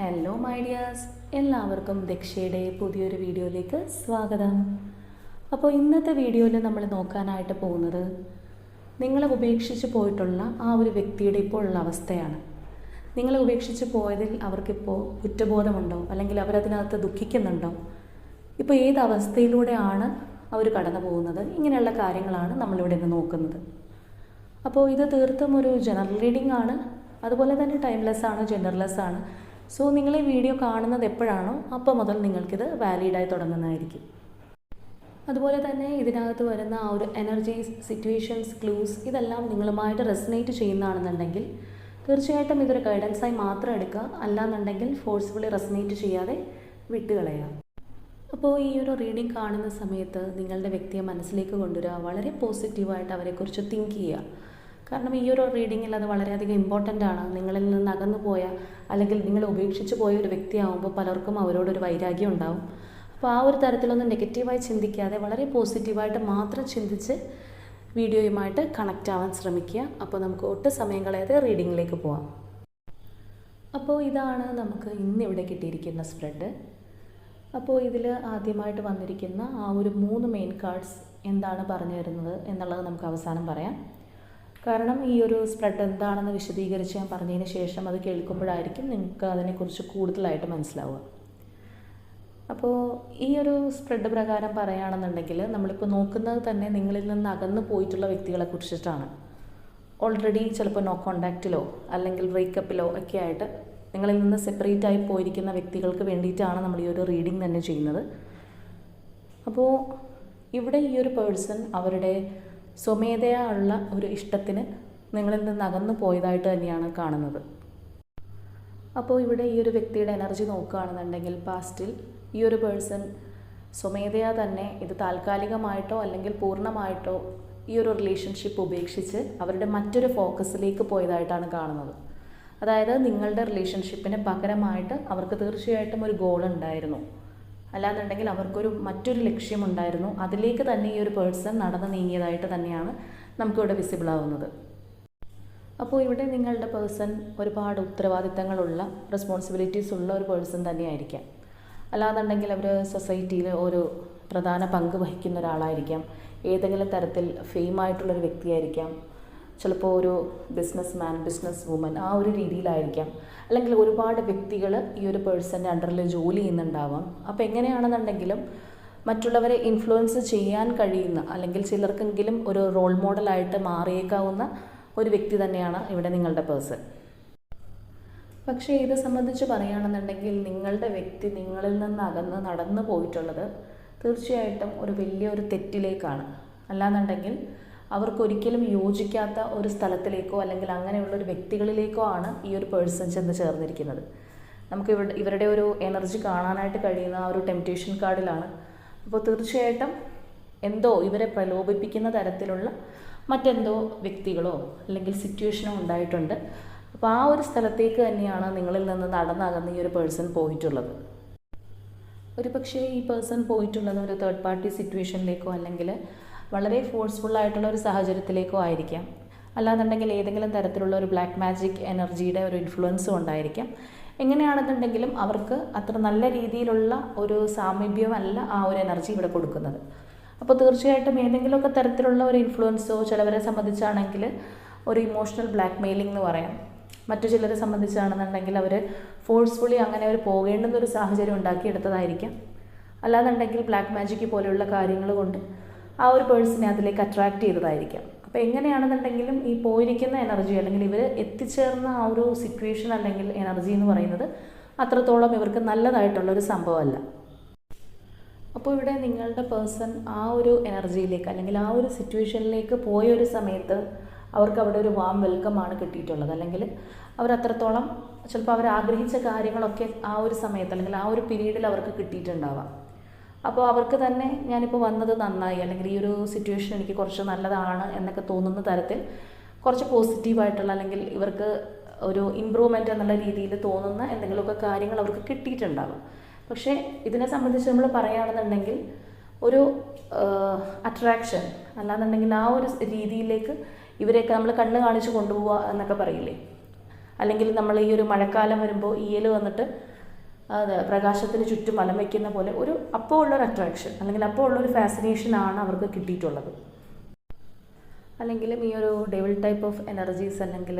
Hello my dears എല്ലാവർക്കും ദക്ഷയുടെ പുതിയൊരു വീഡിയോയിലേക്ക് സ്വാഗതം. അപ്പോൾ ഇന്നത്തെ വീഡിയോയിൽ നമ്മൾ നോക്കാനായിട്ട് പോകുന്നത് നിങ്ങളെ ഉപേക്ഷിച്ച് പോയിട്ടുള്ള ആ ഒരു വ്യക്തിയുടെ ഇപ്പോഴുള്ള അവസ്ഥയാണ്. നിങ്ങളെ ഉപേക്ഷിച്ച് പോയതിൽ അവർക്കിപ്പോൾ കുറ്റബോധമുണ്ടോ? അല്ലെങ്കിൽ അവരതിനകത്ത് ദുഃഖിക്കുന്നുണ്ടോ? ഇപ്പോൾ ഏത് അവസ്ഥയിലൂടെയാണ് അവർ കടന്നു പോകുന്നത്? ഇങ്ങനെയുള്ള കാര്യങ്ങളാണ് നമ്മളിവിടെ നിന്ന് നോക്കുന്നത്. അപ്പോൾ ഇത് തീർത്തും ഒരു ജനറൽ റീഡിംഗ് ആണ്. അതുപോലെ തന്നെ ടൈംലെസ് ആണ് ജെൻഡർലെസ് ആണ്. സോ നിങ്ങൾ ഈ വീഡിയോ കാണുന്നത് എപ്പോഴാണോ അപ്പോൾ മുതൽ നിങ്ങൾക്കിത് വാലിഡായി തുടങ്ങുന്നതായിരിക്കും. അതുപോലെ തന്നെ ഇതിനകത്ത് വരുന്ന ആ ഒരു എനർജീസ് സിറ്റുവേഷൻസ് ക്ലൂസ് ഇതെല്ലാം നിങ്ങളുമായിട്ട് റെസനേറ്റ് ചെയ്യുന്നതാണെന്നുണ്ടെങ്കിൽ തീർച്ചയായിട്ടും ഇതൊരു ഗൈഡൻസായി മാത്രം എടുക്കുക. അല്ലാന്നുണ്ടെങ്കിൽ ഫോഴ്സ്ഫുള്ളി റെസനേറ്റ് ചെയ്യാതെ വിട്ടുകളയുക. അപ്പോൾ ഈ ഒരു റീഡിംഗ് കാണുന്ന സമയത്ത് നിങ്ങളുടെ വ്യക്തിയെ മനസ്സിലേക്ക് കൊണ്ടുവരിക. വളരെ പോസിറ്റീവായിട്ട് അവരെക്കുറിച്ച് തിങ്ക് ചെയ്യുക. കാരണം ഈ ഒരു റീഡിങ്ങിൽ അത് വളരെയധികം ഇമ്പോർട്ടന്റ് ആണ്. നിങ്ങളിൽ നിന്ന് അകന്നു പോയ അല്ലെങ്കിൽ നിങ്ങൾ ഉപേക്ഷിച്ച് പോയ ഒരു വ്യക്തിയാവുമ്പോൾ പലർക്കും അവരോടൊരു വൈരാഗ്യം ഉണ്ടാവും. അപ്പോൾ ആ ഒരു തരത്തിലൊന്നും നെഗറ്റീവായി ചിന്തിക്കാതെ വളരെ പോസിറ്റീവായിട്ട് മാത്രം ചിന്തിച്ച് വീഡിയോയുമായിട്ട് കണക്റ്റ് ആവാൻ ശ്രമിക്കുക. അപ്പോൾ നമുക്ക് ഒട്ടും സമയം കളയാതെ റീഡിങ്ങിലേക്ക് പോവാം. അപ്പോൾ ഇതാണ് നമുക്ക് ഇന്നിവിടെ കിട്ടിയിരിക്കുന്ന സ്പ്രെഡ് അപ്പോൾ ഇതിൽ ആദ്യമായിട്ട് വന്നിരിക്കുന്ന ആ ഒരു മൂന്ന് മെയിൻ കാർഡ്സ് എന്താണ് പറഞ്ഞു തരുന്നത് എന്നുള്ളത് നമുക്ക് അവസാനം പറയാം. കാരണം ഈ ഒരു സ്പ്രെഡ് എന്താണെന്ന് വിശദീകരിച്ച് ഞാൻ പറഞ്ഞതിന് ശേഷം അത് കേൾക്കുമ്പോഴായിരിക്കും നിങ്ങൾക്ക് അതിനെക്കുറിച്ച് കൂടുതലായിട്ട് മനസ്സിലാവുക. അപ്പോൾ ഈ ഒരു സ്പ്രെഡ് പ്രകാരം പറയുകയാണെന്നുണ്ടെങ്കിൽ നമ്മളിപ്പോൾ നോക്കുന്നത് തന്നെ നിങ്ങളിൽ നിന്ന് അകന്നു പോയിട്ടുള്ള വ്യക്തികളെ കുറിച്ചിട്ടാണ്. ഓൾറെഡി ചിലപ്പോൾ നോ കോണ്ടാക്റ്റിലോ അല്ലെങ്കിൽ ബ്രേക്കപ്പിലോ ഒക്കെ ആയിട്ട് നിങ്ങളിൽ നിന്ന് സെപ്പറേറ്റ് ആയി പോയിരിക്കുന്ന വ്യക്തികൾക്ക് വേണ്ടിയിട്ടാണ് നമ്മൾ ഈ ഒരു റീഡിംഗ് തന്നെ ചെയ്യുന്നത്. അപ്പോൾ ഇവിടെ ഈ ഒരു പേഴ്സൺ അവരുടെ സ്വമേധയാ ഉള്ള ഒരു ഇഷ്ടത്തിന് നിങ്ങളിൽ നിന്ന് അകന്നു പോയതായിട്ട് തന്നെയാണ് കാണുന്നത്. അപ്പോൾ ഇവിടെ ഈ ഒരു വ്യക്തിയുടെ എനർജി നോക്കുകയാണെന്നുണ്ടെങ്കിൽ പാസ്റ്റിൽ ഈ ഒരു പേഴ്സൺ സ്വമേധയാ തന്നെ ഇത് താൽക്കാലികമായിട്ടോ അല്ലെങ്കിൽ പൂർണമായിട്ടോ ഈ ഒരു റിലേഷൻഷിപ്പ് ഉപേക്ഷിച്ച് അവരുടെ മറ്റൊരു ഫോക്കസിലേക്ക് പോയതായിട്ടാണ് കാണുന്നത്. അതായത് നിങ്ങളുടെ റിലേഷൻഷിപ്പിന് പകരമായിട്ട് അവർക്ക് തീർച്ചയായിട്ടും ഒരു ഗോൾ ഉണ്ടായിരുന്നു അല്ലാന്നുണ്ടെങ്കിൽ അവർക്കൊരു മറ്റൊരു ലക്ഷ്യമുണ്ടായിരുന്നു. അതിലേക്ക് തന്നെ ഈ ഒരു പേഴ്സൺ നടന്നു നീങ്ങിയതായിട്ട് തന്നെയാണ് നമുക്കിവിടെ വിസിബിൾ ആവുന്നത്. അപ്പോൾ ഇവിടെ നിങ്ങളുടെ പേഴ്സൺ ഒരുപാട് ഉത്തരവാദിത്തങ്ങളുള്ള റെസ്പോൺസിബിലിറ്റീസ് ഉള്ള ഒരു പേഴ്സൺ തന്നെയായിരിക്കാം. അല്ലാന്നുണ്ടെങ്കിൽ അവർ സൊസൈറ്റിയിൽ ഒരു പ്രധാന പങ്ക് വഹിക്കുന്ന ഒരാളായിരിക്കാം. ഏതെങ്കിലും തരത്തിൽ ഫെയിമായിട്ടുള്ളൊരു വ്യക്തിയായിരിക്കാം. ചിലപ്പോൾ ഒരു ബിസിനസ് മാൻ ബിസിനസ് വുമൻ ആ ഒരു രീതിയിലായിരിക്കാം. അല്ലെങ്കിൽ ഒരുപാട് വ്യക്തികൾ ഈ ഒരു പേഴ്സന്റെ അണ്ടറിൽ ജോലി ചെയ്യുന്നുണ്ടാവാം. അപ്പോൾ എങ്ങനെയാണെന്നുണ്ടെങ്കിലും മറ്റുള്ളവരെ ഇൻഫ്ലുവൻസ് ചെയ്യാൻ കഴിയുന്ന അല്ലെങ്കിൽ ചിലർക്കെങ്കിലും ഒരു റോൾ മോഡലായിട്ട് മാറിയേക്കാവുന്ന ഒരു വ്യക്തി തന്നെയാണ് ഇവിടെ നിങ്ങളുടെ പേഴ്സൺ പക്ഷേ ഇത് സംബന്ധിച്ച് പറയുകയാണെന്നുണ്ടെങ്കിൽ നിങ്ങളുടെ വ്യക്തി നിങ്ങളിൽ നിന്ന് അകന്ന് നടന്നു പോയിട്ടുള്ളത് തീർച്ചയായിട്ടും ഒരു വലിയൊരു തെറ്റിലേക്കാണ്. അല്ലാന്നുണ്ടെങ്കിൽ അവർക്കൊരിക്കലും യോജിക്കാത്ത ഒരു സ്ഥലത്തിലേക്കോ അല്ലെങ്കിൽ അങ്ങനെയുള്ള ഒരു വ്യക്തികളിലേക്കോ ആണ് ഈ ഒരു പേഴ്സൺ ചെന്ന് ചേർന്നിരിക്കുന്നത്. നമുക്ക് ഇവിടെ ഇവരുടെ ഒരു എനർജി കാണാനായിട്ട് കഴിയുന്ന ആ ഒരു ടെംപ്റ്റേഷൻ കാർഡിലാണ് അപ്പോൾ തീർച്ചയായിട്ടും എന്തോ ഇവരെ പ്രലോഭിപ്പിക്കുന്ന തരത്തിലുള്ള മറ്റെന്തോ വ്യക്തികളോ അല്ലെങ്കിൽ സിറ്റുവേഷനോ ഉണ്ടായിട്ടുണ്ട്. അപ്പോൾ ആ ഒരു സ്ഥലത്തേക്ക് തന്നെയാണ് നിങ്ങളിൽ നിന്ന് നടന്നകന്ന് ഈ ഒരു പേഴ്സൺ പോയിട്ടുള്ളത്. ഒരു പക്ഷേ ഈ പേഴ്സൺ പോയിട്ടുള്ളത് ഒരു തേർഡ് പാർട്ടി സിറ്റുവേഷനിലേക്കോ അല്ലെങ്കിൽ വളരെ ഫോഴ്സ്ഫുൾ ആയിട്ടുള്ള ഒരു സാഹചര്യത്തിലേക്കോ ആയിരിക്കാം. അല്ലാന്നുണ്ടെങ്കിൽ ഏതെങ്കിലും തരത്തിലുള്ള ഒരു ബ്ലാക്ക് മാജിക് എനർജിയുടെ ഒരു ഇൻഫ്ലുവൻസും ഉണ്ടായിരിക്കാം. എങ്ങനെയാണെന്നുണ്ടെങ്കിലും അവർക്ക് അത്ര നല്ല രീതിയിലുള്ള ഒരു സാമീപ്യമല്ല ആ ഒരു എനർജി ഇവിടെ കൊടുക്കുന്നത്. അപ്പോൾ തീർച്ചയായിട്ടും ഏതെങ്കിലുമൊക്കെ തരത്തിലുള്ള ഒരു ഇൻഫ്ലുവൻസോ ചിലവരെ സംബന്ധിച്ചാണെങ്കിൽ ഒരു ഇമോഷണൽ ബ്ലാക്ക് മെയിലിംഗ് എന്ന് പറയാം. മറ്റു ചിലരെ സംബന്ധിച്ചാണെന്നുണ്ടെങ്കിൽ അവർ ഫോഴ്സ്ഫുള്ളി അങ്ങനെ അവർ പോകേണ്ടുന്നൊരു സാഹചര്യം ഉണ്ടാക്കിയെടുത്തതായിരിക്കാം. അല്ലാന്നുണ്ടെങ്കിൽ ബ്ലാക്ക് മാജിക് പോലെയുള്ള കാര്യങ്ങൾ കൊണ്ട് ആ ഒരു പേഴ്സണെ അതിലേക്ക് അട്രാക്റ്റ് ചെയ്തതായിരിക്കാം. അപ്പോൾ എങ്ങനെയാണെന്നുണ്ടെങ്കിലും ഈ പോയിരിക്കുന്ന എനർജി അല്ലെങ്കിൽ ഇവർ എത്തിച്ചേർന്ന ആ ഒരു സിറ്റുവേഷൻ അല്ലെങ്കിൽ എനർജി എന്ന് പറയുന്നത് അത്രത്തോളം ഇവർക്ക് നല്ലതായിട്ടുള്ളൊരു സംഭവമല്ല. അപ്പോൾ ഇവിടെ നിങ്ങളുടെ പേഴ്സൺ ആ ഒരു എനർജിയിലേക്ക് അല്ലെങ്കിൽ ആ ഒരു സിറ്റുവേഷനിലേക്ക് പോയ ഒരു സമയത്ത് അവർക്ക് അവിടെ ഒരു വാം വെൽക്കമാണ് കിട്ടിയിട്ടുള്ളത്. അല്ലെങ്കിൽ അവർ അത്രത്തോളം ചിലപ്പോൾ അവർ ആഗ്രഹിച്ച കാര്യങ്ങളൊക്കെ ആ ഒരു സമയത്ത് അല്ലെങ്കിൽ ആ ഒരു പീരീഡിൽ അവർക്ക് കിട്ടിയിട്ടുണ്ടാവാം. അപ്പോൾ അവർക്ക് തന്നെ ഞാനിപ്പോൾ വന്നത് നന്നായി. അല്ലെങ്കിൽ ഈ ഒരു സിറ്റുവേഷൻ എനിക്ക് കുറച്ച് നല്ലതാണ് എന്നൊക്കെ തോന്നുന്ന തരത്തിൽ കുറച്ച് പോസിറ്റീവായിട്ടുള്ള അല്ലെങ്കിൽ ഇവർക്ക് ഒരു ഇമ്പ്രൂവ്മെന്റ് എന്നുള്ള രീതിയിൽ തോന്നുന്ന എന്തെങ്കിലുമൊക്കെ കാര്യങ്ങൾ അവർക്ക് കിട്ടിയിട്ടുണ്ടാകും. പക്ഷേ ഇതിനെ സംബന്ധിച്ച് നമ്മൾ പറയുകയാണെന്നുണ്ടെങ്കിൽ ഒരു അട്രാക്ഷൻ അല്ലാന്നുണ്ടെങ്കിൽ ആ ഒരു രീതിയിലേക്ക് ഇവരെയൊക്കെ നമ്മൾ കണ്ണ് കാണിച്ച് കൊണ്ടുപോവുക എന്നൊക്കെ പറയില്ലേ? അല്ലെങ്കിൽ നമ്മൾ ഈ ഒരു മഴക്കാലം വരുമ്പോൾ ഈയൽ വന്നിട്ട് അത് പ്രകാശത്തിന് ചുറ്റും വലം വയ്ക്കുന്ന പോലെ ഒരു അപ്പോൾ ഉള്ളൊരു അട്രാക്ഷൻ അല്ലെങ്കിൽ അപ്പോൾ ഉള്ളൊരു ഫാസിനേഷൻ ആണ് അവർക്ക് കിട്ടിയിട്ടുള്ളത്. അല്ലെങ്കിലും ഈ ഒരു ഡെവിൾ ടൈപ്പ് ഓഫ് എനർജീസ് അല്ലെങ്കിൽ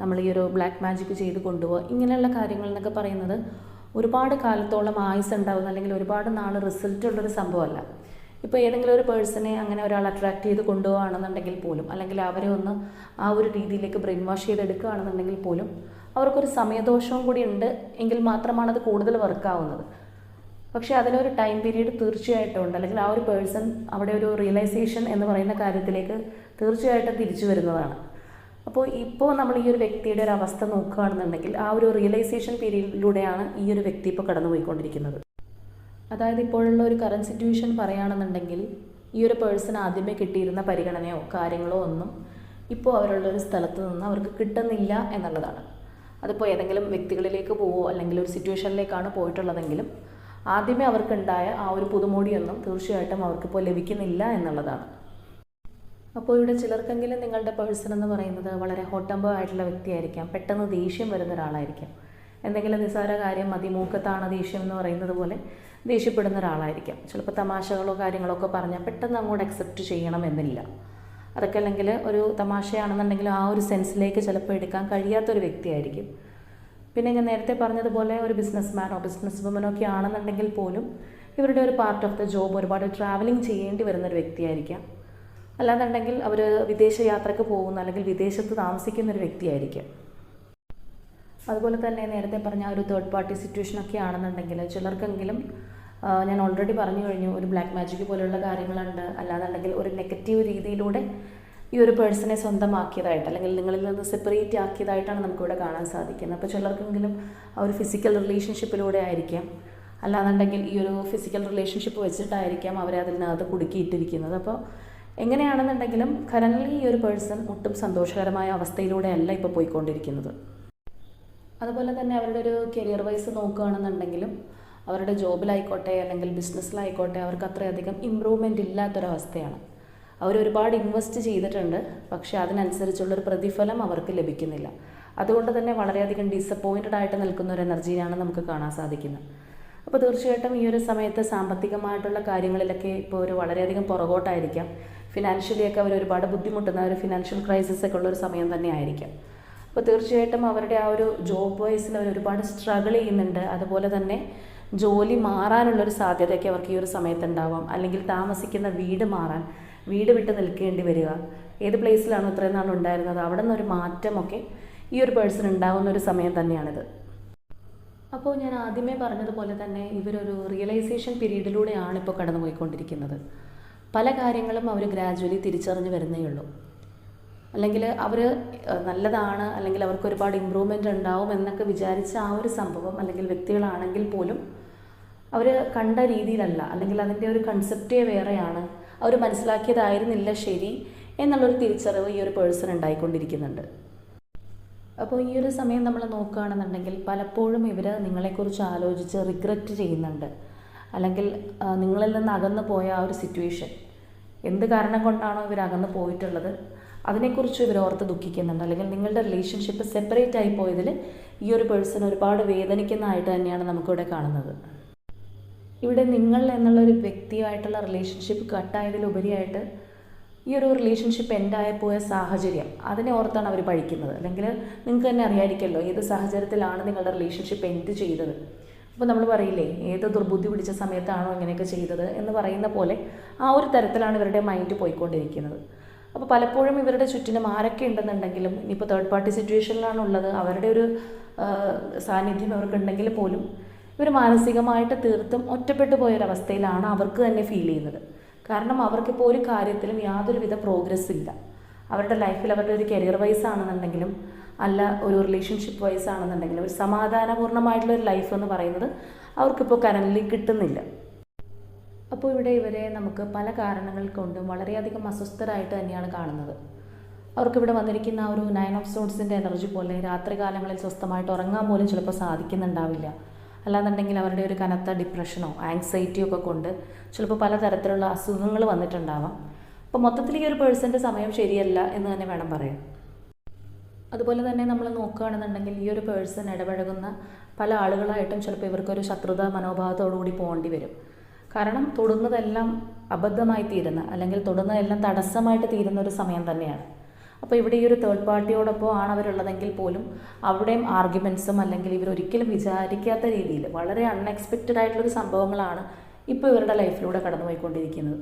നമ്മൾ ഈ ഒരു ബ്ലാക്ക് മാജിക് ചെയ്ത് കൊണ്ടുപോകുക ഇങ്ങനെയുള്ള കാര്യങ്ങൾ എന്നൊക്കെ പറയുന്നത് ഒരുപാട് കാലത്തോളം ആയുസ് ഉണ്ടാവുന്ന അല്ലെങ്കിൽ ഒരുപാട് നാൾ റിസൾട്ട് ഉള്ളൊരു സംഭവമല്ല. ഇപ്പോൾ ഏതെങ്കിലും ഒരു പേഴ്സണെ അങ്ങനെ ഒരാൾ അട്രാക്ട് ചെയ്ത് കൊണ്ടുപോകുകയാണെന്നുണ്ടെങ്കിൽ പോലും അല്ലെങ്കിൽ അവരെ ഒന്ന് ആ ഒരു രീതിയിലേക്ക് ബ്രെയിൻ വാഷ് ചെയ്തെടുക്കുകയാണെന്നുണ്ടെങ്കിൽ പോലും അവർക്കൊരു സമയദോഷവും കൂടി ഉണ്ട് എങ്കിൽ മാത്രമാണ് അത് കൂടുതൽ വർക്കാവുന്നത്. പക്ഷേ അതിനൊരു ടൈം പീരീഡ് തീർച്ചയായിട്ടും ഉണ്ട് അല്ലെങ്കിൽ ആ ഒരു പേഴ്സൺ അവിടെ ഒരു റിയലൈസേഷൻ എന്ന് പറയുന്ന കാര്യത്തിലേക്ക് തീർച്ചയായിട്ടും തിരിച്ചു വരുന്നതാണ്. അപ്പോൾ ഇപ്പോൾ നമ്മൾ ഈ ഒരു വ്യക്തിയുടെ ഒരു അവസ്ഥ നോക്കുകയാണെന്നുണ്ടെങ്കിൽ ആ ഒരു റിയലൈസേഷൻ പീരീഡിലൂടെയാണ് ഈ ഒരു വ്യക്തി ഇപ്പോൾ കടന്നുപോയിക്കൊണ്ടിരിക്കുന്നത്. അതായത് ഇപ്പോഴുള്ള ഒരു കറണ്ട് സിറ്റുവേഷൻ പറയുകയാണെന്നുണ്ടെങ്കിൽ ഈ ഒരു പേഴ്സൺ ആദ്യമേ കിട്ടിയിരുന്ന പരിഗണനയോ കാര്യങ്ങളോ ഒന്നും ഇപ്പോൾ അവരുള്ള ഒരു സ്ഥലത്ത് നിന്ന് അവർക്ക് കിട്ടുന്നില്ല എന്നുള്ളതാണ്. അതിപ്പോൾ ഏതെങ്കിലും വ്യക്തികളിലേക്ക് പോവോ അല്ലെങ്കിൽ ഒരു സിറ്റുവേഷനിലേക്കാണ് പോയിട്ടുള്ളതെങ്കിലും ആദ്യമേ അവർക്കുണ്ടായ ആ ഒരു പുതുമോടിയൊന്നും തീർച്ചയായിട്ടും അവർക്കിപ്പോൾ ലഭിക്കുന്നില്ല എന്നുള്ളതാണ്. അപ്പോൾ ഇവിടെ ചിലർക്കെങ്കിലും നിങ്ങളുടെ പേഴ്സൺ എന്ന് പറയുന്നത് വളരെ ഹോട്ടമ്പോ ആയിട്ടുള്ള വ്യക്തിയായിരിക്കാം പെട്ടെന്ന് ദേഷ്യം വരുന്ന ഒരാളായിരിക്കാം എന്തെങ്കിലും നിസ്സാര കാര്യം മതിമൂക്കത്താണ് ദേഷ്യം എന്ന് പറയുന്നത് പോലെ ദേഷ്യപ്പെടുന്ന ഒരാളായിരിക്കാം ചിലപ്പോൾ തമാശകളോ കാര്യങ്ങളോ ഒക്കെ പറഞ്ഞാൽ പെട്ടെന്ന് അങ്ങോട്ട് അക്സെപ്റ്റ് ചെയ്യണമെന്നില്ല അതൊക്കെ അല്ലെങ്കിൽ ഒരു തമാശയാണെന്നുണ്ടെങ്കിൽ ആ ഒരു സെൻസിലേക്ക് ചിലപ്പോൾ എടുക്കാൻ കഴിയാത്തൊരു വ്യക്തിയായിരിക്കും. പിന്നെ ഞാൻ നേരത്തെ പറഞ്ഞതുപോലെ ഒരു ബിസിനസ് മാനോ ബിസിനസ് വുമനോ ഒക്കെ ആണെന്നുണ്ടെങ്കിൽ പോലും ഇവരുടെ ഒരു പാർട്ട് ഓഫ് ദ ജോബ് ഒരുപാട് ട്രാവലിംഗ് ചെയ്യേണ്ടി വരുന്ന ഒരു വ്യക്തിയായിരിക്കാം. അല്ലാന്നുണ്ടെങ്കിൽ അവർ വിദേശ യാത്രയ്ക്ക് പോകുന്ന അല്ലെങ്കിൽ വിദേശത്ത് താമസിക്കുന്ന ഒരു വ്യക്തിയായിരിക്കും. അതുപോലെ തന്നെ നേരത്തെ പറഞ്ഞ ഒരു തേർഡ് പാർട്ടി സിറ്റുവേഷൻ ഒക്കെ ആണെന്നുണ്ടെങ്കിൽ ചിലർക്കെങ്കിലും ഞാൻ ഓൾറെഡി പറഞ്ഞു കഴിഞ്ഞു ഒരു ബ്ലാക്ക് മാജിക് പോലെയുള്ള കാര്യങ്ങളുണ്ട്. അല്ലാന്നുണ്ടെങ്കിൽ ഒരു നെഗറ്റീവ് രീതിയിലൂടെ ഈ ഒരു പേഴ്സണെ സ്വന്തമാക്കിയതായിട്ട് അല്ലെങ്കിൽ നിങ്ങളിൽ നിന്ന് സെപ്പറേറ്റ് ആക്കിയതായിട്ടാണ് നമുക്കിവിടെ കാണാൻ സാധിക്കുന്നത്. അപ്പോൾ ചിലർക്കെങ്കിലും ആ ഒരു ഫിസിക്കൽ റിലേഷൻഷിപ്പിലൂടെ ആയിരിക്കാം. അല്ലാന്നുണ്ടെങ്കിൽ ഈ ഒരു ഫിസിക്കൽ റിലേഷൻഷിപ്പ് വെച്ചിട്ടായിരിക്കാം അവരെ അതിനകത്ത് കുടുക്കിയിട്ടിരിക്കുന്നത്. അപ്പോൾ എങ്ങനെയാണെന്നുണ്ടെങ്കിലും കറൻലി ഈ ഒരു പേഴ്സൺ ഒട്ടും സന്തോഷകരമായ അവസ്ഥയിലൂടെയല്ല ഇപ്പോൾ പോയിക്കൊണ്ടിരിക്കുന്നത്. അതുപോലെ തന്നെ അവരുടെ ഒരു കരിയർ വൈസ് നോക്കുകയാണെന്നുണ്ടെങ്കിലും അവരുടെ ജോബിലായിക്കോട്ടെ അല്ലെങ്കിൽ ബിസിനസ്സിലായിക്കോട്ടെ അവർക്ക് അത്രയധികം ഇമ്പ്രൂവ്മെന്റ് ഇല്ലാത്തൊരവസ്ഥയാണ്. അവർ ഒരുപാട് ഇൻവെസ്റ്റ് ചെയ്തിട്ടുണ്ട് പക്ഷേ അതിനനുസരിച്ചുള്ളൊരു പ്രതിഫലം അവർക്ക് ലഭിക്കുന്നില്ല. അതുകൊണ്ട് തന്നെ വളരെയധികം ഡിസപ്പോയിന്റഡ് ആയിട്ട് നിൽക്കുന്ന ഒരു എനർജിയാണ് നമുക്ക് കാണാൻ സാധിക്കുന്നത്. അപ്പോൾ തീർച്ചയായിട്ടും ഈ ഒരു സമയത്ത് സാമ്പത്തികമായിട്ടുള്ള കാര്യങ്ങളിലൊക്കെ ഇപ്പോൾ ഒരു വളരെയധികം പുറകോട്ടായിരിക്കാം. ഫിനാൻഷ്യലിയൊക്കെ അവർ ഒരുപാട് ബുദ്ധിമുട്ടുന്ന ഒരു ഫിനാൻഷ്യൽ ക്രൈസിസ് ഒക്കെ ഉള്ളൊരു സമയം തന്നെ ആയിരിക്കാം അപ്പോൾ തീർച്ചയായിട്ടും അവരുടെ ആ ഒരു ജോബ് വൈസിൽ അവർ ഒരുപാട് സ്ട്രഗിൾ ചെയ്യുന്നുണ്ട്. അതുപോലെ തന്നെ ജോലി മാറാനുള്ളൊരു സാധ്യതയൊക്കെ അവർക്ക് ഈ ഒരു സമയത്ത് ഉണ്ടാവാം അല്ലെങ്കിൽ താമസിക്കുന്ന വീട് മാറാൻ വീട് വിട്ട് നിൽക്കേണ്ടി വരിക. ഏത് പ്ലേസിലാണോ ഇത്രയും നാൾ ഉണ്ടായിരുന്നത്? അവിടെ നിന്നൊരു മാറ്റമൊക്കെ ഈ ഒരു പേഴ്സൺ ഉണ്ടാകുന്ന ഒരു സമയം തന്നെയാണിത്. അപ്പോൾ ഞാൻ ആദ്യമേ പറഞ്ഞതുപോലെ തന്നെ ഇവരൊരു റിയലൈസേഷൻ പീരീഡിലൂടെയാണ് ഇപ്പോൾ കടന്നു പോയിക്കൊണ്ടിരിക്കുന്നത് പല കാര്യങ്ങളും അവർ ഗ്രാജുവലി തിരിച്ചറിഞ്ഞ് വരുന്നേ ഉള്ളൂ. അല്ലെങ്കിൽ അവർ നല്ലതാണ് അല്ലെങ്കിൽ അവർക്ക് ഒരുപാട് ഇമ്പ്രൂവ്മെന്റ് ഉണ്ടാവും എന്നൊക്കെ വിചാരിച്ച ആ ഒരു സംഭവം അല്ലെങ്കിൽ വ്യക്തികളാണെങ്കിൽ പോലും അവർ കണ്ട രീതിയിലല്ല. അല്ലെങ്കിൽ അതിന്റെ ഒരു കൺസെപ്റ്റേ വേറെയാണ്. അവർ മനസ്സിലാക്കിയതായിരുന്നില്ല ശരി എന്നുള്ളൊരു തിരിച്ചറിവ് ഈ ഒരു പേഴ്സൺ ഉണ്ടായിക്കൊണ്ടിരിക്കുന്നുണ്ട്. അപ്പോൾ ഈ ഒരു സമയം നമ്മൾ നോക്കുകയാണെന്നുണ്ടെങ്കിൽ പലപ്പോഴും ഇവർ നിങ്ങളെക്കുറിച്ച് ആലോചിച്ച് റിഗ്രറ്റ് ചെയ്യുന്നുണ്ട്. അല്ലെങ്കിൽ നിങ്ങളിൽ നിന്ന് അകന്നു പോയ ആ ഒരു സിറ്റുവേഷൻ എന്ത് കാരണം കൊണ്ടാണോ ഇവർ അകന്നു പോയിട്ടുള്ളത്? അതിനെക്കുറിച്ച് ഇവർ ഓർത്ത് ദുഃഖിക്കുന്നുണ്ട്. അല്ലെങ്കിൽ നിങ്ങളുടെ റിലേഷൻഷിപ്പ് സെപ്പറേറ്റ് ആയി പോയതിൽ ഈ ഒരു പേഴ്സൺ ഒരുപാട് വേദനിക്കുന്നതായിട്ട് തന്നെയാണ് നമുക്കിവിടെ കാണുന്നത്. ഇവിടെ നിങ്ങൾ എന്നുള്ള ഒരു വ്യക്തിയായിട്ടുള്ള റിലേഷൻഷിപ്പ് കട്ടായതിലുപരിയായിട്ട് ഈ ഒരു റിലേഷൻഷിപ്പ് എൻഡായി പോയ സാഹചര്യം അതിനെ ഓർത്താണ് അവർ പഠിക്കുന്നത്. അല്ലെങ്കിൽ നിങ്ങൾക്ക് തന്നെ അറിയാമായിരിക്കുമല്ലോ ഏത് സാഹചര്യത്തിലാണ് നിങ്ങളുടെ റിലേഷൻഷിപ്പ് എൻഡ് ചെയ്തത്. അപ്പോൾ നമ്മൾ പറയില്ലേ ഏത് ദുർബുദ്ധി പിടിച്ച സമയത്താണോ ഇങ്ങനെയൊക്കെ ചെയ്തത് എന്ന് പറയുന്ന പോലെ ആ ഒരു തരത്തിലാണ് ഇവരുടെ മൈൻഡ് പോയിക്കൊണ്ടിരിക്കുന്നത്. അപ്പോൾ പലപ്പോഴും ഇവരുടെ ചുറ്റിനും ആരൊക്കെ ഉണ്ടെന്നുണ്ടെങ്കിലും ഇനിയിപ്പോൾ തേർഡ് പാർട്ടി സിറ്റുവേഷനിലാണ് ഉള്ളത് അവരുടെ ഒരു സാന്നിധ്യം അവർക്കുണ്ടെങ്കിൽ പോലും ഇവർ മാനസികമായിട്ട് തീർത്തും ഒറ്റപ്പെട്ടു പോയൊരവസ്ഥയിലാണ് അവർക്ക് തന്നെ ഫീൽ ചെയ്യുന്നത്. കാരണം അവർക്കിപ്പോൾ ഒരു കാര്യത്തിലും യാതൊരുവിധ പ്രോഗ്രസ് ഇല്ല. അവരുടെ ലൈഫിൽ അവരുടെ ഒരു കരിയർ വൈസ് ആണെന്നുണ്ടെങ്കിലും അല്ല ഒരു റിലേഷൻഷിപ്പ് വൈസ് ആണെന്നുണ്ടെങ്കിലും ഒരു സമാധാനപൂർണമായിട്ടുള്ള ഒരു ലൈഫ് എന്ന് പറയുന്നത് അവർക്കിപ്പോൾ കറൻലി കിട്ടുന്നില്ല. അപ്പോൾ ഇവിടെ ഇവരെ നമുക്ക് പല കാരണങ്ങൾ കൊണ്ടും വളരെയധികം അസ്വസ്ഥരായിട്ട് തന്നെയാണ് കാണുന്നത്. അവർക്കിവിടെ വന്നിരിക്കുന്ന ആ ഒരു നയൻ ഓഫ് സോൺസിന്റെ എനർജി പോലെ രാത്രികാലങ്ങളിൽ സ്വസ്ഥമായിട്ട് ഉറങ്ങാൻ പോലും ചിലപ്പോൾ സാധിക്കുന്നുണ്ടാവില്ല. അല്ലാന്നുണ്ടെങ്കിൽ അവരുടെ ഒരു കനത്ത ഡിപ്രഷനോ ആങ്സൈറ്റിയോ ഒക്കെ കൊണ്ട് ചിലപ്പോൾ പലതരത്തിലുള്ള അസുഖങ്ങൾ വന്നിട്ടുണ്ടാവാം. അപ്പോൾ മൊത്തത്തിൽ ഈ ഒരു പേഴ്സന്റെ സമയം ശരിയല്ല എന്ന് തന്നെ വേണം പറയാൻ. അതുപോലെ തന്നെ നമ്മൾ നോക്കുകയാണെന്നുണ്ടെങ്കിൽ ഈ ഒരു പേഴ്സൺ ഇടപഴകുന്ന പല ആളുകളായിട്ടും ചിലപ്പോൾ ഇവർക്കൊരു ശത്രുത മനോഭാവത്തോടു കൂടി പോകേണ്ടി വരും. കാരണം തൊടുന്നതെല്ലാം അബദ്ധമായി തീരുന്ന അല്ലെങ്കിൽ തൊടുന്നതെല്ലാം തടസ്സമായിട്ട് തീരുന്ന ഒരു സമയം തന്നെയാണ്. അപ്പോൾ ഇവിടെ ഈ ഒരു തേർഡ് പാർട്ടിയോടൊപ്പം ആണ് അവരുള്ളതെങ്കിൽ പോലും അവിടെയും ആർഗ്യുമെൻസും അല്ലെങ്കിൽ ഇവർ ഒരിക്കലും വിചാരിക്കാത്ത രീതിയിൽ വളരെ അൺഎക്സ്പെക്റ്റഡ് ആയിട്ടുള്ളൊരു സംഭവങ്ങളാണ് ഇപ്പോൾ ഇവരുടെ ലൈഫിലൂടെ കടന്നുപോയിക്കൊണ്ടിരിക്കുന്നത്.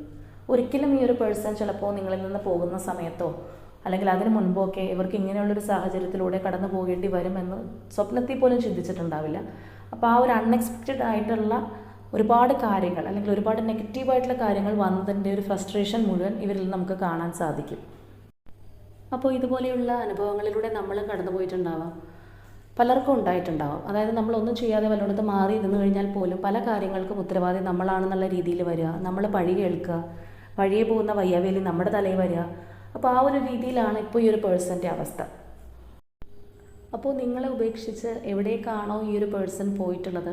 ഒരിക്കലും ഈ ഒരു പേഴ്സൺ ചിലപ്പോൾ നിങ്ങളിൽ നിന്ന് പോകുന്ന സമയത്തോ അല്ലെങ്കിൽ അതിന് മുൻപൊക്കെ ഇവർക്ക് ഇങ്ങനെയുള്ളൊരു സാഹചര്യത്തിലൂടെ കടന്നു പോകേണ്ടി വരുമെന്ന് സ്വപ്നത്തിൽ പോലും ചിന്തിച്ചിട്ടുണ്ടാവില്ല. അപ്പോൾ ആ ഒരു അൺഎക്സ്പെക്റ്റഡ് ആയിട്ടുള്ള ഒരുപാട് കാര്യങ്ങൾ അല്ലെങ്കിൽ ഒരുപാട് നെഗറ്റീവായിട്ടുള്ള കാര്യങ്ങൾ വന്നതിന്റെ ഒരു ഫ്രസ്ട്രേഷൻ മുഴുവൻ ഇവരിൽ നമുക്ക് കാണാൻ സാധിക്കും. അപ്പോൾ ഇതുപോലെയുള്ള അനുഭവങ്ങളിലൂടെ നമ്മൾ കടന്നു പോയിട്ടുണ്ടാവാം. പലർക്കും ഉണ്ടായിട്ടുണ്ടാവും. അതായത് നമ്മളൊന്നും ചെയ്യാതെ വല്ലയിടത്ത് മാറി നിന്ന് കഴിഞ്ഞാൽ പോലും പല കാര്യങ്ങൾക്കും ഉത്തരവാദി നമ്മളാണെന്നുള്ള രീതിയിൽ വരിക. നമ്മൾ പഴി കേൾക്കുക. വഴിയെ പോകുന്ന വയ്യാവേലി നമ്മുടെ തലയിൽ വരിക. അപ്പോൾ ആ ഒരു രീതിയിലാണ് ഇപ്പോൾ ഈ ഒരു പേഴ്സന്റെ അവസ്ഥ. അപ്പോൾ നിങ്ങളെ ഉപേക്ഷിച്ച് എവിടേക്കാണോ ഈ ഒരു പേഴ്സൺ പോയിട്ടുള്ളത്?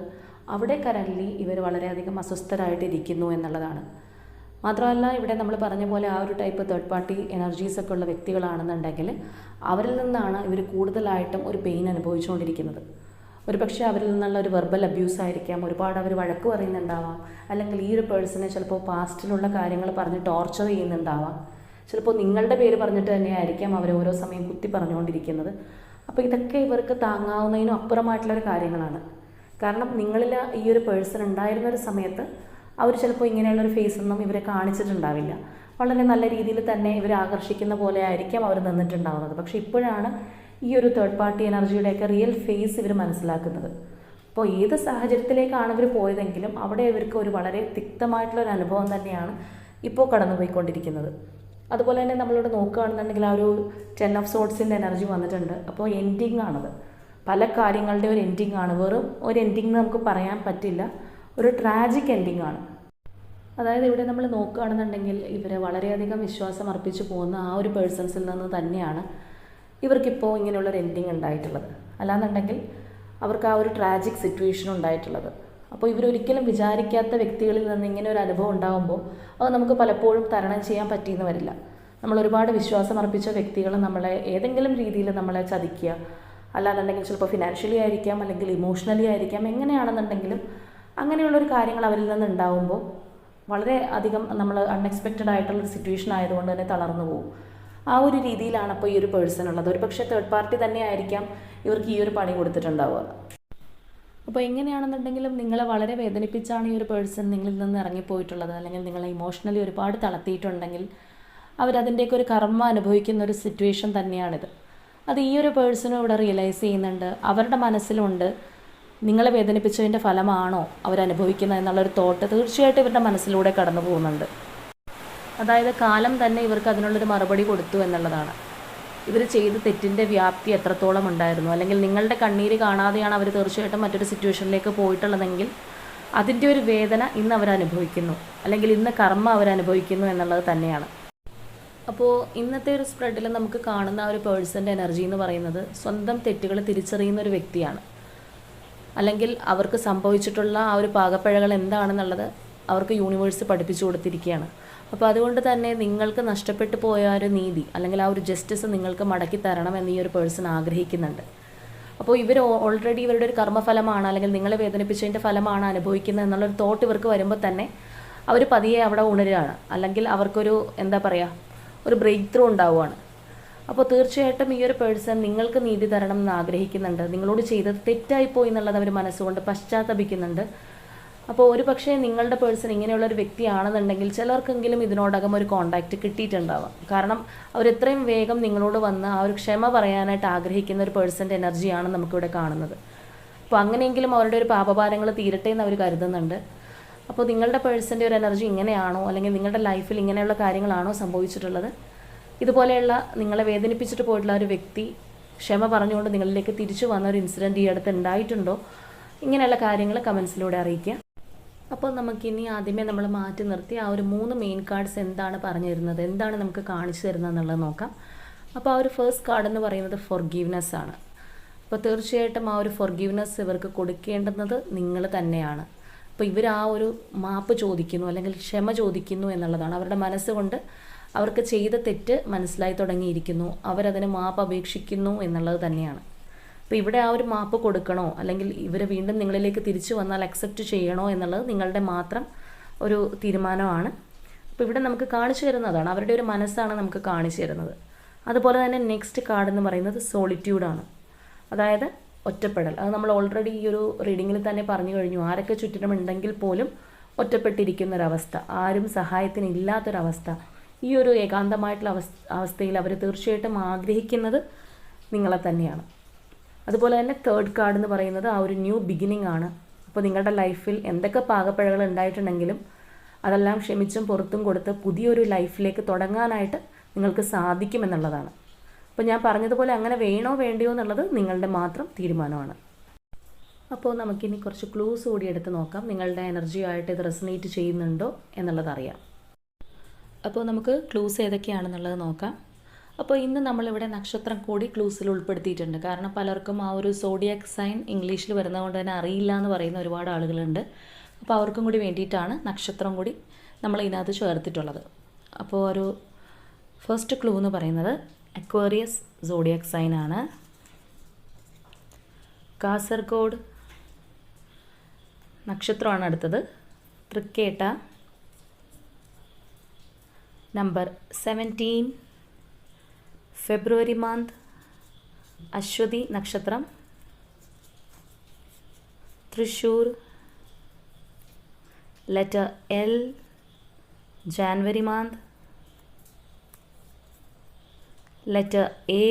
അവിടെ കറന്റ്ലി ഇവർ വളരെയധികം അസ്വസ്ഥരായിട്ടിരിക്കുന്നു എന്നുള്ളതാണ്. മാത്രമല്ല ഇവിടെ നമ്മൾ പറഞ്ഞ പോലെ ആ ഒരു ടൈപ്പ് തേർഡ് പാർട്ടി എനർജീസ് ഒക്കെ ഉള്ള വ്യക്തികളാണെന്നുണ്ടെങ്കിൽ അവരിൽ നിന്നാണ് ഇവർ കൂടുതലായിട്ടും ഒരു പെയിൻ അനുഭവിച്ചുകൊണ്ടിരിക്കുന്നത്. ഒരു പക്ഷേ അവരിൽ നിന്നുള്ള ഒരു വെർബൽ അബ്യൂസ് ആയിരിക്കാം ഒരുപാട് അവർ വഴക്ക് പറയുന്നുണ്ടാവാം അല്ലെങ്കിൽ ഈ ഒരു പേഴ്സണെ ചിലപ്പോൾ പാസ്റ്റിലുള്ള കാര്യങ്ങൾ പറഞ്ഞ് ടോർച്ചർ ചെയ്യുന്നുണ്ടാവാം. ചിലപ്പോൾ നിങ്ങളുടെ പേര് പറഞ്ഞിട്ട് തന്നെയായിരിക്കാം അവർ ഓരോ സമയം കുത്തി പറഞ്ഞുകൊണ്ടിരിക്കുന്നത്. അപ്പോൾ ഇതൊക്കെ ഇവർക്ക് താങ്ങാവുന്നതിനും അപ്പുറമായിട്ടുള്ളൊരു കാര്യങ്ങളാണ്. കാരണം നിങ്ങളിൽ ഈ ഒരു പേഴ്സൺ ഉണ്ടായിരുന്ന ഒരു സമയത്ത് അവർ ചിലപ്പോൾ ഇങ്ങനെയുള്ളൊരു ഫേസ് ഒന്നും ഇവരെ കാണിച്ചിട്ടുണ്ടാവില്ല. വളരെ നല്ല രീതിയിൽ തന്നെ ഇവരെ ആകർഷിക്കുന്ന പോലെ ആയിരിക്കാം അവർ നിന്നിട്ടുണ്ടാവുന്നത്. പക്ഷേ ഇപ്പോഴാണ് ഈ ഒരു തേർഡ് പാർട്ടി എനർജിയുടെയൊക്കെ റിയൽ ഫേസ് ഇവർ മനസ്സിലാക്കുന്നത്. അപ്പോൾ ഏത് സാഹചര്യത്തിലേക്കാണ് ഇവർ പോയതെങ്കിലും അവിടെ ഇവർക്ക് ഒരു വളരെ തിക്തമായിട്ടുള്ള ഒരു അനുഭവം തന്നെയാണ് ഇപ്പോൾ കടന്നുപോയിക്കൊണ്ടിരിക്കുന്നത്. അതുപോലെ തന്നെ നമ്മളിവിടെ നോക്കുകയാണെന്നുണ്ടെങ്കിൽ ആ ഒരു ടെൻ ഓഫ് സോട്ട്സിന്റെ എനർജി വന്നിട്ടുണ്ട്. അപ്പോൾ എൻഡിങ് ആണത്. പല കാര്യങ്ങളുടെ ഒരു എൻഡിങ് ആണ്. വെറും ഒരു എൻഡിങ് നമുക്ക് പറയാൻ പറ്റില്ല. ഒരു ട്രാജിക് എൻഡിങ് ആണ്. അതായത് ഇവിടെ നമ്മൾ നോക്കുകയാണെന്നുണ്ടെങ്കിൽ ഇവരെ വളരെയധികം വിശ്വാസം അർപ്പിച്ചു പോകുന്ന ആ ഒരു പേഴ്സൺസിൽ നിന്ന് തന്നെയാണ് ഇവർക്കിപ്പോൾ ഇങ്ങനെയുള്ളൊരു എൻഡിങ് ഉണ്ടായിട്ടുള്ളത്. അല്ലാന്നുണ്ടെങ്കിൽ അവർക്ക് ആ ഒരു ട്രാജിക് സിറ്റുവേഷൻ ഉണ്ടായിട്ടുള്ളത്. അപ്പോൾ ഇവരൊരിക്കലും വിചാരിക്കാത്ത വ്യക്തികളിൽ നിന്ന് ഇങ്ങനെ ഒരു അനുഭവം ഉണ്ടാകുമ്പോൾ അത് നമുക്ക് പലപ്പോഴും തരണം ചെയ്യാൻ പറ്റിയെന്ന് വരില്ല. നമ്മൾ ഒരുപാട് വിശ്വാസം അർപ്പിച്ച വ്യക്തികൾ നമ്മളെ ഏതെങ്കിലും രീതിയിൽ നമ്മളെ ചതിക്കുക അല്ലാന്നുണ്ടെങ്കിൽ ചിലപ്പോൾ ഫിനാൻഷ്യലി ആയിരിക്കാം അല്ലെങ്കിൽ ഇമോഷണലി ആയിരിക്കാം എങ്ങനെയാണെന്നുണ്ടെങ്കിലും അങ്ങനെയുള്ളൊരു കാര്യങ്ങൾ അവരിൽ നിന്ന് ഉണ്ടാവുമ്പോൾ വളരെ അധികം നമ്മൾ അൺഎക്സ്പെക്റ്റഡ് ആയിട്ടുള്ളൊരു സിറ്റുവേഷൻ ആയതുകൊണ്ട് തന്നെ തളർന്നു പോകും. ആ ഒരു രീതിയിലാണ് അപ്പോൾ ഈ ഒരു പേഴ്സൺ ഉള്ളത്. ഒരു പക്ഷേ തേർഡ് പാർട്ടി തന്നെ ആയിരിക്കാം ഇവർക്ക് ഈ ഒരു പണി കൊടുത്തിട്ടുണ്ടാവുക. അപ്പോൾ എങ്ങനെയാണെന്നുണ്ടെങ്കിലും നിങ്ങളെ വളരെ വേദനിപ്പിച്ചാണ് ഈ ഒരു പേഴ്സൺ നിങ്ങളിൽ നിന്ന് ഇറങ്ങിപ്പോയിട്ടുള്ളത്. അല്ലെങ്കിൽ നിങ്ങളെ ഇമോഷണലി ഒരുപാട് തളർത്തിയിട്ടുണ്ടെങ്കിൽ അവരതിന്റെയൊക്കെ ഒരു കർമ്മ അനുഭവിക്കുന്ന ഒരു സിറ്റുവേഷൻ തന്നെയാണിത്. അത് ഈ ഒരു പേഴ്സണും ഇവിടെ റിയലൈസ് ചെയ്യുന്നുണ്ട്. അവരുടെ മനസ്സിലുണ്ട്. നിങ്ങളെ വേദനിപ്പിച്ചതിന്റെ ഫലമാണോ അവരനുഭവിക്കുന്നത് എന്നുള്ളൊരു തോട്ട് തീർച്ചയായിട്ടും ഇവരുടെ മനസ്സിലൂടെ കടന്നു പോകുന്നുണ്ട്. അതായത് കാലം തന്നെ ഇവർക്ക് അതിനുള്ളൊരു മറുപടി കൊടുത്തു എന്നുള്ളതാണ്. ഇവർ ചെയ്ത തെറ്റിന്റെ വ്യാപ്തി എത്രത്തോളം ഉണ്ടായിരുന്നു? അല്ലെങ്കിൽ നിങ്ങളുടെ കണ്ണീര് കാണാതെയാണ് അവർ തീർച്ചയായിട്ടും മറ്റൊരു സിറ്റുവേഷനിലേക്ക് പോയിട്ടുള്ളതെങ്കിൽ അതിന്റെ ഒരു വേദന ഇന്ന് അവരനുഭവിക്കുന്നു. അല്ലെങ്കിൽ ഇന്ന് കർമ്മ അവരനുഭവിക്കുന്നു എന്നുള്ളത് തന്നെയാണ്. അപ്പോൾ ഇന്നത്തെ ഒരു സ്പ്രെഡിൽ നമുക്ക് കാണുന്ന ഒരു പേഴ്സന്റെ എനർജി എന്ന് പറയുന്നത് സ്വന്തം തെറ്റുകൾ തിരിച്ചറിയുന്ന ഒരു വ്യക്തിയാണ്. അല്ലെങ്കിൽ അവർക്ക് സംഭവിച്ചിട്ടുള്ള ആ ഒരു പാകപ്പിഴകൾ എന്താണെന്നുള്ളത് അവർക്ക് യൂണിവേഴ്സ് പഠിപ്പിച്ചു കൊടുത്തിരിക്കുകയാണ്. അപ്പോൾ അതുകൊണ്ട് തന്നെ നിങ്ങൾക്ക് നഷ്ടപ്പെട്ടു പോയ ഒരു നീതി അല്ലെങ്കിൽ ആ ഒരു ജസ്റ്റിസ് നിങ്ങൾക്ക് മടക്കി തരണം എന്ന് ഈ ഒരു പേഴ്സൺ ആഗ്രഹിക്കുന്നുണ്ട്. അപ്പോൾ ഇവർ ഓൾറെഡി ഇവരുടെ ഒരു കർമ്മഫലമാണ് അല്ലെങ്കിൽ നിങ്ങളെ വേദനിപ്പിച്ചതിന്റെ ഫലമാണ് അനുഭവിക്കുന്നത് എന്നുള്ളൊരു തോട്ട് ഇവർക്ക് വരുമ്പോൾ തന്നെ അവർ പതിയെ അവിടെ ഉണരുകയാണ്. അല്ലെങ്കിൽ അവർക്കൊരു എന്താ പറയുക ഒരു ബ്രേക്ക് ത്രൂ ഉണ്ടാവുകയാണ് അപ്പോൾ തീർച്ചയായിട്ടും ഈ ഒരു പേഴ്സൺ നിങ്ങൾക്ക് നീതി തരണം എന്ന് ആഗ്രഹിക്കുന്നുണ്ട്. നിങ്ങളോട് ചെയ്തത് തെറ്റായിപ്പോയി എന്നുള്ളത് അവർ മനസ്സുകൊണ്ട് പശ്ചാത്തപിക്കുന്നുണ്ട്. അപ്പോൾ ഒരു പക്ഷേ നിങ്ങളുടെ പേഴ്സൺ ഇങ്ങനെയുള്ള ഒരു വ്യക്തിയാണെന്നുണ്ടെങ്കിൽ ചിലർക്കെങ്കിലും ഇതിനോടകം ഒരു കോണ്ടാക്റ്റ് കിട്ടിയിട്ടുണ്ടാവാം. കാരണം അവർ എത്രയും വേഗം നിങ്ങളോട് വന്ന് ആ ഒരു ക്ഷമ പറയാനായിട്ട് ആഗ്രഹിക്കുന്ന ഒരു പേഴ്സന്റെ എനർജിയാണ് നമുക്കിവിടെ കാണുന്നത്. അപ്പോൾ അങ്ങനെയെങ്കിലും അവരുടെ ഒരു പാപഭാരങ്ങൾ തീരട്ടെ എന്ന് അവർ കരുതുന്നുണ്ട്. അപ്പോൾ നിങ്ങളുടെ പേഴ്സന്റെ ഒരു എനർജി ഇങ്ങനെയാണോ? അല്ലെങ്കിൽ നിങ്ങളുടെ ലൈഫിൽ ഇങ്ങനെയുള്ള കാര്യങ്ങളാണോ സംഭവിച്ചിട്ടുള്ളത്? ഇതുപോലെയുള്ള നിങ്ങളെ വേദനിപ്പിച്ചിട്ട് പോയിട്ടുള്ള ഒരു വ്യക്തി ക്ഷമ പറഞ്ഞുകൊണ്ട് നിങ്ങളിലേക്ക് തിരിച്ചു വന്ന ഒരു ഇൻസിഡന്റ് ഈ അടുത്ത് ഉണ്ടായിട്ടുണ്ടോ? ഇങ്ങനെയുള്ള കാര്യങ്ങൾ കമൻസിലൂടെ അറിയിക്കുക. അപ്പോൾ നമുക്കിനി ആദ്യമേ നമ്മൾ മാറ്റി നിർത്തി ആ ഒരു മൂന്ന് മെയിൻ കാർഡ്സ് എന്താണ് പറഞ്ഞു തരുന്നത് എന്താണ് നമുക്ക് കാണിച്ചു തരുന്നത് എന്നുള്ളത് നോക്കാം. അപ്പോൾ ആ ഒരു ഫസ്റ്റ് കാർഡ് എന്ന് പറയുന്നത് ഫൊർഗീവ്നെസ് ആണ്. അപ്പോൾ തീർച്ചയായിട്ടും ആ ഒരു ഫൊർഗീവ്നെസ് ഇവർക്ക് കൊടുക്കേണ്ടുന്നത് നിങ്ങൾ തന്നെയാണ്. അപ്പോൾ ഇവർ ആ ഒരു മാപ്പ് ചോദിക്കുന്നു അല്ലെങ്കിൽ ക്ഷമ ചോദിക്കുന്നു എന്നുള്ളതാണ്. അവരുടെ മനസ്സുകൊണ്ട് അവർക്ക് ചെയ്ത തെറ്റ് മനസ്സിലായി തുടങ്ങിയിരിക്കുന്നു. അവരതിന് മാപ്പ് അപേക്ഷിക്കുന്നു എന്നുള്ളത് തന്നെയാണ്. അപ്പോൾ ഇവിടെ ആ ഒരു മാപ്പ് കൊടുക്കണോ അല്ലെങ്കിൽ ഇവർ വീണ്ടും നിങ്ങളിലേക്ക് തിരിച്ചു വന്നാൽ അക്സെപ്റ്റ് ചെയ്യണോ എന്നുള്ളത് നിങ്ങളുടെ മാത്രം ഒരു തീരുമാനമാണ്. അപ്പോൾ ഇവിടെ നമുക്ക് കാണിച്ചു തരുന്നതാണ്. അവരുടെ ഒരു മനസ്സാണ് നമുക്ക് കാണിച്ചു തരുന്നത്. അതുപോലെ തന്നെ നെക്സ്റ്റ് കാർഡ് എന്ന് പറയുന്നത് സോളിറ്റ്യൂഡാണ് അതായത് ഒറ്റപ്പെടൽ. അത് നമ്മൾ ഓൾറെഡി ഈ ഒരു റീഡിങ്ങിൽ തന്നെ പറഞ്ഞു കഴിഞ്ഞു. ആരൊക്കെ ചുറ്റിനുമുണ്ടെങ്കിൽ പോലും ഒറ്റപ്പെട്ടിരിക്കുന്ന ഒരവസ്ഥ ആരും സഹായത്തിന് ഇല്ലാത്തൊരവസ്ഥ ഈ ഒരു ഏകാന്തമായിട്ടുള്ള അവസ്ഥ അവസ്ഥയിൽ അവർ തീർച്ചയായിട്ടും ആഗ്രഹിക്കുന്നത് നിങ്ങളെ തന്നെയാണ്. അതുപോലെ തന്നെ തേർഡ് കാർഡ് എന്ന് പറയുന്നത് ആ ഒരു ന്യൂ ബിഗിനിങ് ആണ്. അപ്പോൾ നിങ്ങളുടെ ലൈഫിൽ എന്തൊക്കെ പാകപ്പിഴകൾ ഉണ്ടായിട്ടുണ്ടെങ്കിലും അതെല്ലാം ക്ഷമിച്ചും പുറത്തും കൊടുത്ത് പുതിയൊരു ലൈഫിലേക്ക് തുടങ്ങാനായിട്ട് നിങ്ങൾക്ക് സാധിക്കുമെന്നുള്ളതാണ്. അപ്പോൾ ഞാൻ പറഞ്ഞതുപോലെ അങ്ങനെ വേണോ വേണ്ടയോ എന്നുള്ളത് നിങ്ങളുടെ മാത്രം തീരുമാനമാണ്. അപ്പോൾ നമുക്കിനി കുറച്ച് ക്ലൂസ് കൂടി എടുത്ത് നോക്കാം. നിങ്ങളുടെ എനർജിയായിട്ട് ഇത് റെസനേറ്റ് ചെയ്യുന്നുണ്ടോ എന്നുള്ളതറിയാം അപ്പോൾ നമുക്ക് ക്ലൂസ് ഏതൊക്കെയാണെന്നുള്ളത് നോക്കാം. അപ്പോൾ ഇന്ന് നമ്മളിവിടെ നക്ഷത്രം കൂടി ക്ലൂസിൽ ഉൾപ്പെടുത്തിയിട്ടുണ്ട്. കാരണം പലർക്കും ആ ഒരു സോഡിയാക് സൈൻ ഇംഗ്ലീഷിൽ വരുന്നതുകൊണ്ട് തന്നെ അറിയില്ല എന്ന് പറയുന്ന ഒരുപാട് ആളുകളുണ്ട്. അപ്പോൾ അവർക്കും കൂടി വേണ്ടിയിട്ടാണ് നക്ഷത്രം കൂടി നമ്മൾ ഇതിനകത്ത് ചേർത്തിട്ടുള്ളത്. അപ്പോൾ ഒരു ഫസ്റ്റ് ക്ലൂ എന്ന് പറയുന്നത് അക്വേറിയസ് സോഡിയക് സൈനാണ്. കാസർഗോഡ് നക്ഷത്രമാണ് അടുത്തത്. Thrikketta number seventeen. February month Ashwathi നക്ഷത്രം. Thrissur letter L January month letter A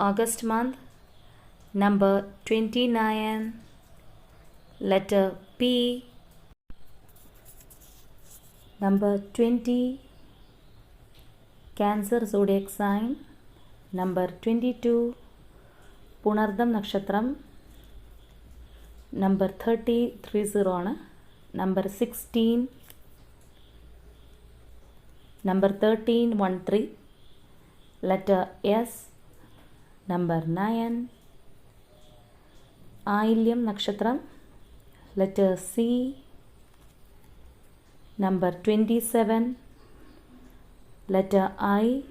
August month number twenty nine letter P number twenty cancer zodiac sign number twenty two Punartham നക്ഷത്രം number thirty three zero ആണ് number sixteen number thirteen one three letter S, number 9, Ailyam Nakshatram, letter C, number 27, letter I,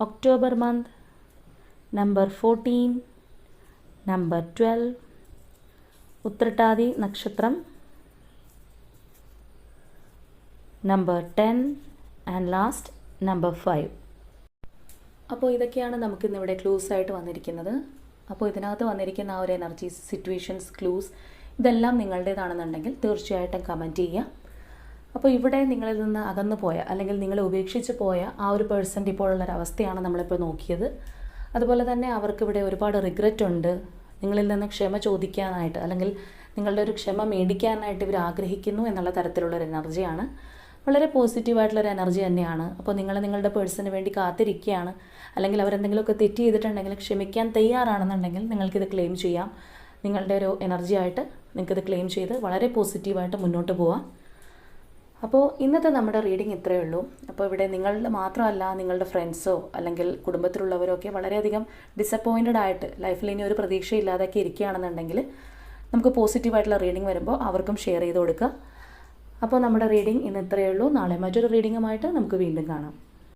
October month, number 14, number 12, Uttaradhi Nakshatram, number 10 and last number 5. അപ്പോൾ ഇതൊക്കെയാണ് നമുക്ക് ഇന്നിവിടെ clues ആയിട്ട് വന്നിരിക്കുന്നത്. അപ്പോൾ ഇതിനകത്ത് വന്നിരിക്കുന്ന ആ ഒരു എനർജി സിറ്റുവേഷൻസ് ക്ലൂസ് ഇതെല്ലാം നിങ്ങളുടേതാണെന്നുണ്ടെങ്കിൽ തീർച്ചയായിട്ടും കമന്റ് ചെയ്യുക. അപ്പോൾ ഇവിടെ നിങ്ങളിൽ നിന്ന് അകന്നു പോയ അല്ലെങ്കിൽ നിങ്ങളെ ഉപേക്ഷിച്ച് പോയ ആ ഒരു പേഴ്സന്റെ ഇപ്പോഴുള്ളൊരവസ്ഥയാണ് നമ്മളിപ്പോൾ നോക്കിയത്. അതുപോലെ തന്നെ അവർക്ക് ഇവിടെ ഒരുപാട് റിഗ്രറ്റ് ഉണ്ട്. നിങ്ങളിൽ നിന്ന് ക്ഷമ ചോദിക്കാനായിട്ട് അല്ലെങ്കിൽ നിങ്ങളുടെ ഒരു ക്ഷമ മേടിക്കാനായിട്ട് ഇവർ ആഗ്രഹിക്കുന്നു എന്നുള്ള തരത്തിലുള്ളൊരു എനർജിയാണ് വളരെ പോസിറ്റീവായിട്ടുള്ളൊരു എനർജി തന്നെയാണ്. അപ്പോൾ നിങ്ങൾ നിങ്ങളുടെ പേഴ്സണിന് വേണ്ടി കാത്തിരിക്കുകയാണ്. അല്ലെങ്കിൽ അവരെന്തെങ്കിലുമൊക്കെ തെറ്റ് ചെയ്തിട്ടുണ്ടെങ്കിൽ ക്ഷമിക്കാൻ തയ്യാറാണെന്നുണ്ടെങ്കിൽ നിങ്ങൾക്കിത് ക്ലെയിം ചെയ്യാം. നിങ്ങളുടെ ഒരു എനർജി ആയിട്ട് നിങ്ങൾക്കിത് ക്ലെയിം ചെയ്ത് വളരെ പോസിറ്റീവായിട്ട് മുന്നോട്ട് പോവാം. അപ്പോൾ ഇന്നത്തെ നമ്മുടെ റീഡിംഗ് ഇത്രയേ ഉള്ളൂ. അപ്പോൾ ഇവിടെ നിങ്ങളുടെ മാത്രമല്ല നിങ്ങളുടെ ഫ്രണ്ട്സോ അല്ലെങ്കിൽ കുടുംബത്തിലുള്ളവരോ ഒക്കെ വളരെയധികം ഡിസപ്പോയിന്റഡ് ആയിട്ട് ലൈഫിൽ ഇനി ഒരു പ്രതീക്ഷയില്ലാതെയൊക്കെ ഇരിക്കുകയാണെന്നുണ്ടെങ്കിൽ നമുക്ക് പോസിറ്റീവായിട്ടുള്ള റീഡിംഗ് വരുമ്പോൾ അവർക്കും ഷെയർ ചെയ്ത് കൊടുക്കുക. അപ്പോൾ നമ്മുടെ റീഡിംഗ് ഇന്ന് ഇത്രയേ ഉള്ളൂ. നാളെ മറ്റൊരു റീഡിങ്ങുമായിട്ട് നമുക്ക് വീണ്ടും കാണാം.